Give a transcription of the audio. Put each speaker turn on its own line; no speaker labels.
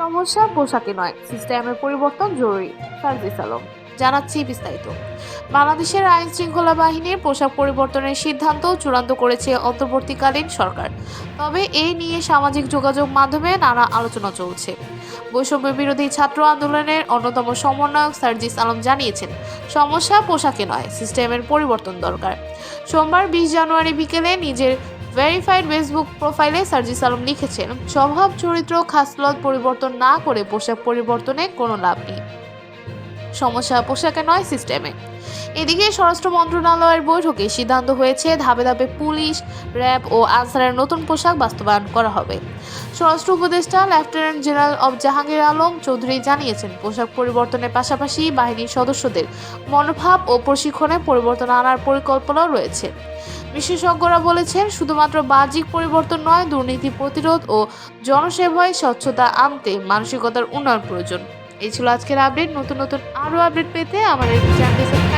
সমস্যা পোশাকে নয়, সিস্টেমের পরিবর্তন জরুরি, সার্জিস আলম। জানাচ্ছি বিস্তারিত। বাংলাদেশের আইন শৃঙ্খলা বাহিনীর পোশাক পরিবর্তনের সিদ্ধান্ত চূড়ান্ত করেছে অন্তর্বর্তীকালীন সরকার। তবে এই নিয়ে সামাজিক যোগাযোগ মাধ্যমে নানা আলোচনা চলছে। বৈষম্য বিরোধী ছাত্র আন্দোলনের অন্যতম সমন্বয়ক সার্জিস আলম জানিয়েছেন, সমস্যা পোশাকে নয়, সিস্টেমের পরিবর্তন দরকার। সোমবার বিশ জানুয়ারি বিকেলে নিজের ভেরিফাইড ফেসবুক প্রোফাইলে সার্জিস আলম লিখেছেন, স্বভাব, চরিত্র, খাসলত পরিবর্তন না করে পোশাক পরিবর্তনে কোনো লাভ নেই। সমস্যা পোশাকে নয়, সিস্টেমে। এদিকে স্বরাষ্ট্র মন্ত্রণালয়ের বৈঠকে সিদ্ধান্ত হয়েছে, ধাপে ধাপে পুলিশ, র্যাব ও আনসারের নতুন পোশাক বাস্তবায়ন করা হবে। স্বরাষ্ট্র উপদেষ্টা লেফটেন্যান্ট জেনারেল অব জাহাঙ্গীর আলম চৌধুরী জানিয়েছেন, পোশাক পরিবর্তনের পাশাপাশি বাহিনীর সদস্যদের মনোভাব ও প্রশিক্ষণে পরিবর্তন আনার পরিকল্পনাও রয়েছে। বিশেষজ্ঞরা বলেছেন, শুধুমাত্র বাহ্যিক পরিবর্তন নয়, দুর্নীতি প্রতিরোধ ও জনসেবায় স্বচ্ছতা আনতে মানসিকতার উন্নয়ন প্রয়োজন। এই ছিল আজকের আপডেট নতুন নতুন আরও আপডেট পেতে আমাদের চ্যানেলটি